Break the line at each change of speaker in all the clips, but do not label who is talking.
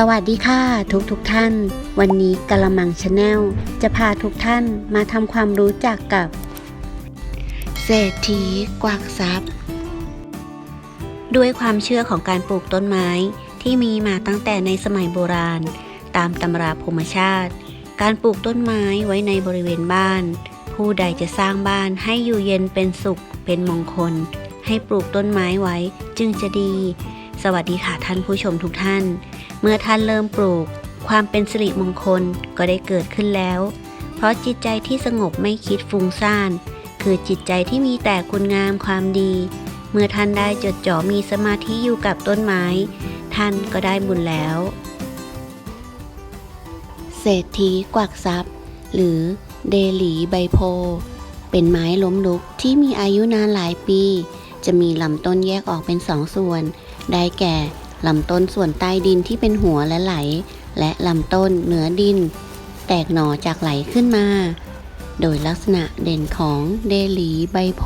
สวัสดีค่ะทุกทุกท่าน วันนี้กะละมังชาแนลจะพาทุกท่านมาทำความรู้จักกับ เศรษฐีกวักทรัพย์ ด้วยความเชื่อของการปลูกต้นไม้ที่มีมาตั้งแต่ในสมัยโบราณ ตามตำราภูมิชาติ การปลูกต้นไม้ไว้ในบริเวณบ้าน ผู้ใดจะสร้างบ้านให้อยู่เย็นเป็นสุขเป็นมงคล ให้ปลูกต้นไม้ไว้จึงจะดี สวัสดีค่ะท่านผู้ชมทุกท่าน เมื่อท่านเริ่มปลูก ความเป็นสิริมงคลก็ได้เกิดขึ้นแล้ว เพราะจิตใจที่สงบไม่คิดฟุ้งซ่าน คือจิตใจที่มีแต่คุณงามความดี เมื่อท่านได้จดจ่อมีสมาธิอยู่กับต้นไม้ ท่านก็ได้บุญแล้ว เศรษฐีกวักทรัพย์ หรือเดหลีใบโพ เป็นไม้ล้มลุกที่มีอายุนานหลายปี จะมีลำต้นแยกออกเป็นสองส่วน ได้แก่ ลำต้นส่วนใต้ดินที่เป็นหัวและไหล และลำต้นเหนือดิน แตกหน่อจากไหลขึ้นมา โดยลักษณะเด่นของเดลีใบโพ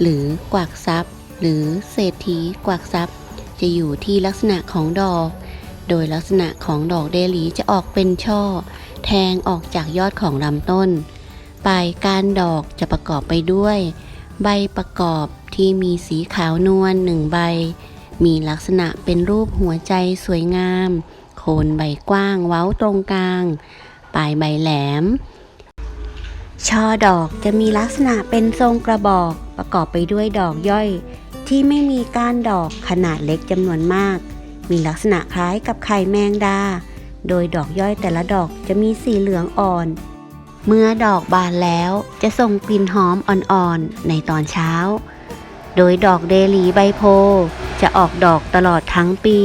หรือกวักทรัพย์หรือเศรษฐีกวักทรัพย์จะอยู่ที่ลักษณะของดอก โดยลักษณะของดอกเดลีจะออกเป็นช่อ แทงออกจากยอดของลำต้น ปลายกานดอกจะประกอบไปด้วย ใบประกอบที่มีสีขาวนวลหนึ่งใบ มีลักษณะเป็นรูปหัวใจสวยงาม โคนใบกว้างเว้าตรงกลาง ปลายใบแหลม ช่อดอกจะมีลักษณะเป็นทรงกระบอก ประกอบไปด้วยดอกย่อย ที่ไม่มีก้านดอกขนาดเล็กจำนวนมาก มีลักษณะคล้ายกับไข่แมงดา โดยดอกย่อยแต่ละดอกจะมีสีเหลืองอ่อน เมื่อดอกบานแล้วจะส่งกลิ่นหอมอ่อนๆในตอนเช้า โดยดอกเดลีใบโพ จะออกดอกตลอดทั้งปี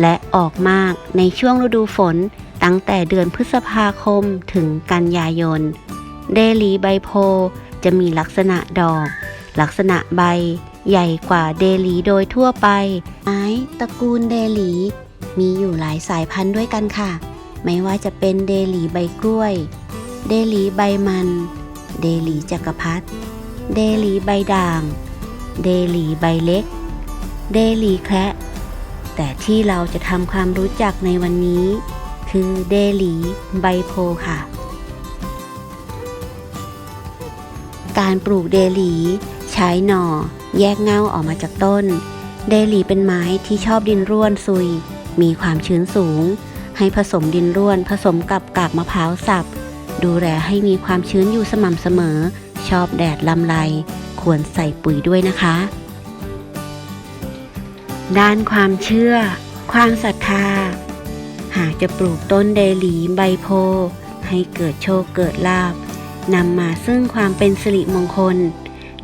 และออกมากในช่วงฤดูฝนตั้งแต่เดือนพฤษภาคมถึงกันยายน เดลีใบโพจะมีลักษณะดอก ลักษณะใบ ใหญ่กว่าเดลีโดยทั่วไป ไม้ตระกูลเดลี มีอยู่หลายสายพันธุ์ด้วยกันค่ะ ไม่ว่าจะเป็นเดลีใบกล้วย เดลีใบมัน เดลีจักรพรรดิเดลีใบด่าง เดลีใบเล็ก เดลีแคระแต่ที่เราจะทำความรู้จักในวันนี้ คือเดลีใบโพค่ะ การปลูกเดลีใช้หน่อ แยกเงาออกมาจากต้น เดลีเป็นไม้ที่ชอบดินร่วนซุย มีความชื้นสูง ให้ผสมดินร่วนผสมกับกากมะพร้าวสับ ดูแลให้มีความชื้นอยู่สม่ำเสมอ ชอบแดดลำไร ควรใส่ปุ๋ยด้วยนะคะ ด้านความเชื่อ ความศรัทธา หากจะปลูกต้นเดลีใบโพ ให้เกิดโชคเกิดลาบนำมาซึ่งความเป็นสิริมงคล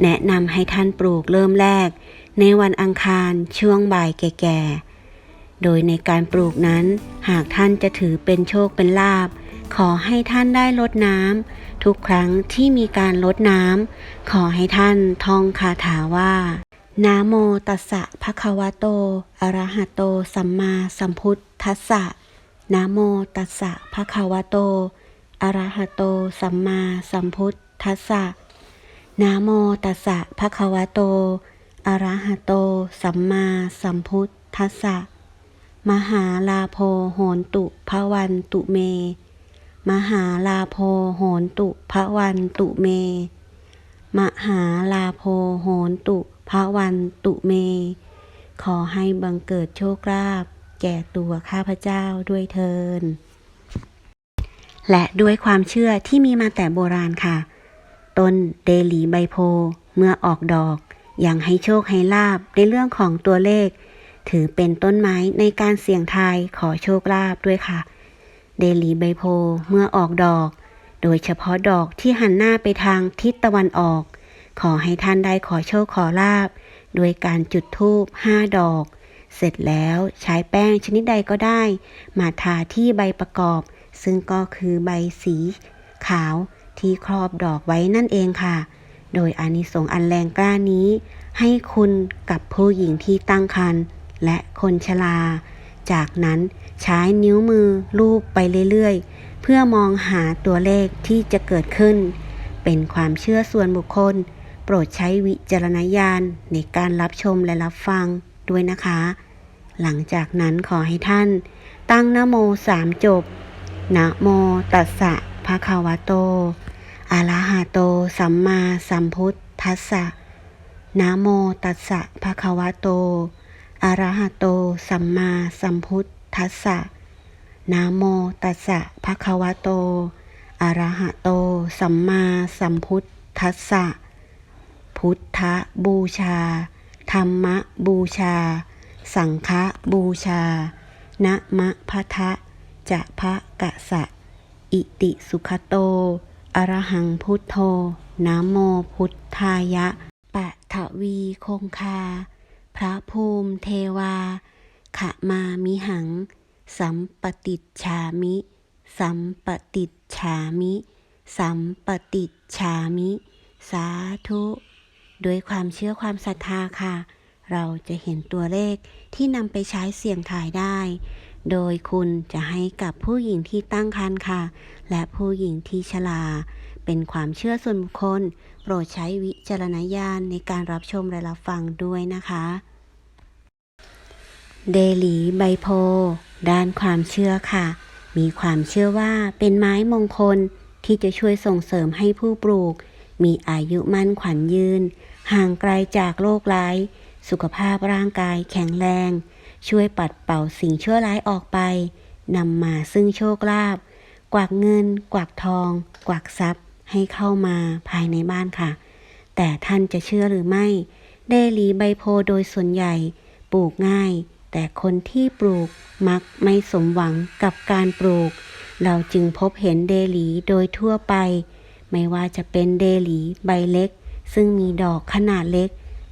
แนะนำให้ท่านปลูกเริ่มแรก ในวันอังคารช่วงบ่ายแก่ๆ โดยในการปลูกนั้น หากท่านจะถือเป็นโชคเป็นลาบ ขอให้ท่านได้ลดน้ำทุกครั้งที่มีการลดน้ำขอให้ท่านท่องคาถาว่า นะโมตัสสะภะคะวะโต อะระหะโต สัมมาสัมพุทธัสสะนะโมตัสสะภะคะวะโต อะระหะโต สัมมาสัมพุทธัสสะนะโมตัสสะภะคะวะโต อะระหะโต สัมมาสัมพุทธัสสะ มหาลาโพโหนตุภวันตุเม มหาลาโพโหนตุภวันตุเม มหาลาโพโหนตุ ภวันตุเม ขอให้บังเกิดโชคลาภแก่ตัวข้าพเจ้าด้วยเทิน และด้วยความเชื่อที่มีมาแต่โบราณค่ะ ต้นเดลีใบโพ เมื่อออกดอกยังให้โชคให้ลาบในเรื่องของตัวเลข ถือเป็นต้นไม้ในการเสี่ยงทายขอโชคลาภด้วยค่ะ เดลีใบโพเมื่อออกดอก โดยเฉพาะดอกที่หันหน้าไปทางทิศตะวันออก ขอให้ท่านได้ขอโชคขอลาบโดยการจุดธูปห้าดอก เสร็จแล้วใช้แป้งชนิดใดก็ได้ มาทาที่ใบประกอบ ซึ่งก็คือใบสีขาวที่ครอบดอกไว้นั่นเองค่ะ โดยอานิสงส์อันแรงกล้านี้ ให้คุณกับผู้หญิงที่ตั้งครรภ์และคนชรา จากนั้นใช้นิ้วมือลูบไปเรื่อยๆ เพื่อมองหาตัวเลขที่จะเกิดขึ้น เป็นความเชื่อส่วนบุคคล โปรดใช้วิจารณญาณในการรับชมและรับฟังด้วยนะคะ หลังจากนั้นขอให้ท่าน ตั้งนโมสามจบนะโมตัสสะภะคะวะโตอะระหะโต สัมมาสัมพุทธัสสะนะโมตัสสะภะคะวะโตอะระหะโต สัมมาสัมพุทธัสสะนะโมตัสสะภะคะวะโตอะระหะโต สัมมาสัมพุทธัสสะ พุทธบูชา ธรรมบูชา สังฆบูชา นะมะพะทะ จะพะกะสะ อิติสุขโต อรหังพุทโธนะโมพุทธายะ ปะทวีคงคา พระภูมิเทวา ขมามิหัง สัมปติจฉามิ สัมปติจฉามิ สัมปติจฉามิ สาธุ ด้วยความเชื่อความศรัทธาค่ะ เราจะเห็นตัวเลขที่นำไปใช้เสี่ยงทายได้ โดยคุณจะให้กับผู้หญิงที่ตั้งครรภ์ค่ะ และผู้หญิงที่ชรา เป็นความเชื่อส่วนบุคคล โปรดใช้วิจารณญาณในการรับชมและรับฟังด้วยนะคะเดลีใบโพ ด้านความเชื่อค่ะ มีความเชื่อว่าเป็นไม้มงคลที่จะช่วยส่งเสริมให้ผู้ปลูก มีอายุมั่นขวัญยืน ห่างไกลจากโรคร้าย สุขภาพร่างกายแข็งแรง ช่วยปัดเป่าสิ่งชั่วร้ายออกไปนำมาซึ่งโชคลาภกวักเงิน กวักทอง กวักทรัพย์ให้เข้ามาภายในบ้านค่ะ แต่ท่านจะเชื่อหรือไม่ เดลีใบโพโดยส่วนใหญ่ ปลูกง่าย แต่คนที่ปลูกมักไม่สมหวังกับการปลูก เราจึงพบเห็นเดลีโดยทั่วไป ไม่ว่าจะเป็นเดลีใบเล็ก ซึ่งมีดอกขนาดเล็ก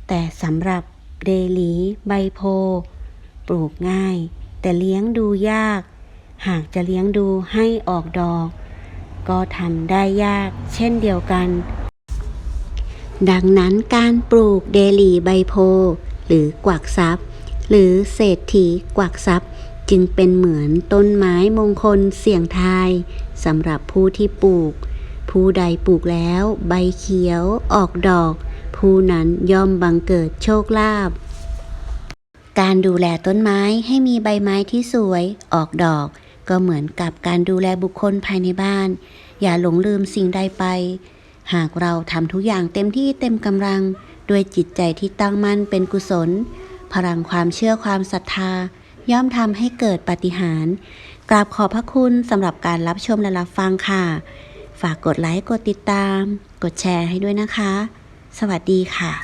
แต่สำหรับเดลีใบโพ ปลูกง่าย แต่เลี้ยงดูยาก หากจะเลี้ยงดูให้ออกดอก ก็ทำได้ยากเช่นเดียวกัน ดังนั้นการปลูกเดลีใบโพ หรือกวักทรัพย์หรือเศรษฐีกวักทรัพย์จึงเป็นเหมือนต้นไม้มงคลเสี่ยงทายสำหรับผู้ที่ปลูก ผู้ใดปลูกแล้วใบเขียวออกดอก ผู้นั้นย่อมบังเกิดโชคลาภการดูแลต้นไม้ให้มีใบไม้ที่สวยออกดอก ก็เหมือนกับการดูแลบุคคลภายในบ้าน อย่าหลงลืมสิ่งใดไป หากเราทำทุกอย่างเต็มที่เต็มกำลัง ด้วยจิตใจที่ตั้งมั่นเป็นกุศล พลังความเชื่อความศรัทธา ย่อมทำให้เกิดปาฏิหารย์กราบขอบพระคุณสำหรับการรับชมและรับฟังค่ะ ฝากกดไลค์ กดติดตาม กดแชร์ให้ด้วยนะคะ สวัสดีค่ะ